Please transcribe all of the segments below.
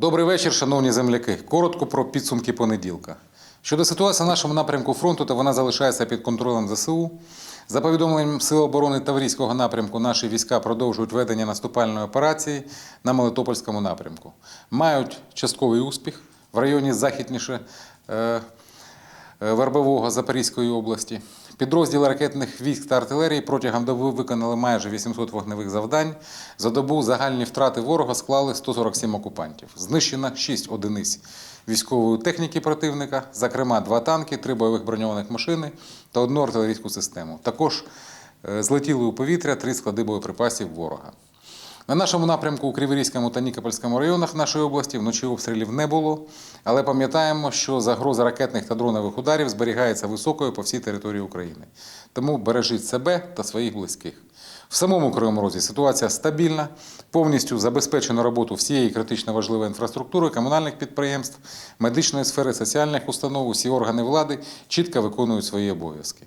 Добрий вечір, шановні земляки. Коротко про підсумки понеділка. Щодо ситуації на нашому напрямку фронту, то вона залишається під контролем ЗСУ. За повідомленням Сил оборони Таврійського напрямку, наші війська продовжують ведення наступальної операції на Мелитопольському напрямку. Мають частковий успіх в районі західніше е, е, Вербового Запорізької області. Підрозділи ракетних військ та артилерії протягом доби виконали майже 800 вогневих завдань. За добу загальні втрати ворога склали 147 окупантів. Знищено 6 одиниць військової техніки противника, зокрема два танки, три бойових броньованих машини та одну артилерійську систему. Також е, злетіли у повітря три склади боєприпасів ворога. На нашому напрямку у Криворізькому та Нікопольському районах нашої області вночі обстрілів не було, але пам'ятаємо, що загроза ракетних та дронових ударів зберігається високою по всій території України. Тому бережіть себе та своїх близьких. В самому Кривому Розі ситуація стабільна, повністю забезпечено роботу всієї критично важливої інфраструктури, комунальних підприємств, медичної сфери, соціальних установ, усі органи влади чітко виконують свої обов'язки.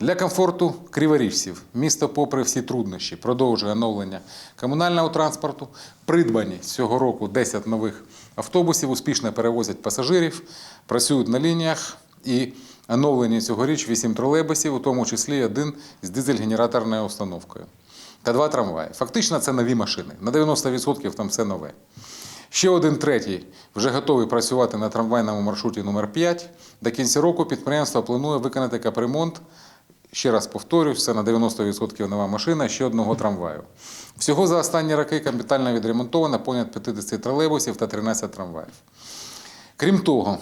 Для комфорту криворіжців місто, попри всі труднощі, продовжує оновлення комунального транспорту. Придбані цього року 10 нових автобусів, успішно перевозять пасажирів, працюють на лініях і оновлені цьогоріч 8 тролейбусів, у тому числі один з дизель-генераторною установкою та два трамваї. Фактично це нові машини. На 90% там все нове. Ще один третій вже готовий працювати на трамвайному маршруті номер 5 До кінця року підприємство планує виконати капремонт. Ще раз повторюсь, це на 90% нова машина, ще одного трамваю. Всього за останні роки капітально відремонтовано понад 50 тролейбусів та 13 трамваїв. Крім того,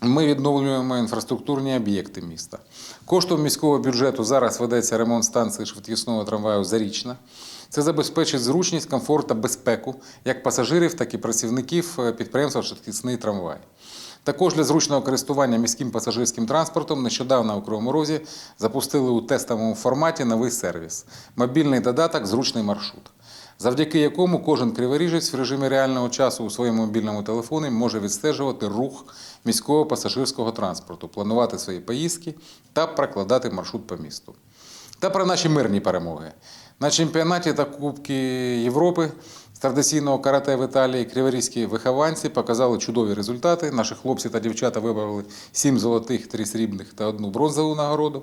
ми відновлюємо інфраструктурні об'єкти міста. Коштом міського бюджету зараз ведеться ремонт станції швидкісного трамваю Зарічна. Це забезпечить зручність, комфорт та безпеку як пасажирів, так і працівників е, підприємства «Швидкісний трамвай. Також для зручного користування міським пасажирським транспортом нещодавно у Кривому Розі запустили у тестовому форматі новий сервіс мобільний додаток Зручний маршрут, завдяки якому кожен криворіжець в режимі реального часу у своєму мобільному телефоні може відстежувати рух міського пасажирського транспорту, планувати свої поїздки та прокладати маршрут по місту. Та про наші мирні перемоги. На чемпіонаті та Кубки Європи з традиційного карате в Італії криворізькі вихованці показали чудові результати. Наші хлопці та дівчата вибрали 7 золотих, 3 срібних та одну бронзову нагороду.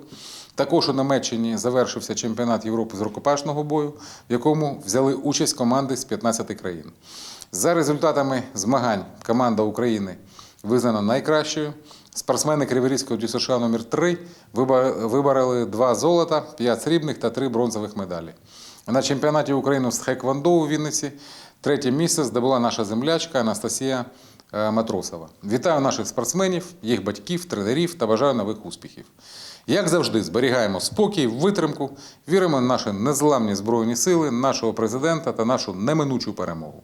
Також у Німеччині завершився чемпіонат Європи з рукопашного бою, в якому взяли участь команди з 15 країн. За результатами змагань команда України визнана найкращою. Спортсмени Криворізького ДЮСШ номер 3 вибороли 2 золота, 5 срібних та 3 бронзових медалі. На чемпіонаті України з Хеквондо у Вінниці третє місце здобула наша землячка Анастасія е, Матросова. Вітаю наших спортсменів, їх батьків, тренерів та бажаю нових успіхів. Як завжди, зберігаємо спокій, витримку, віримо в наші незламні збройні сили, нашого президента та нашу неминучу перемогу.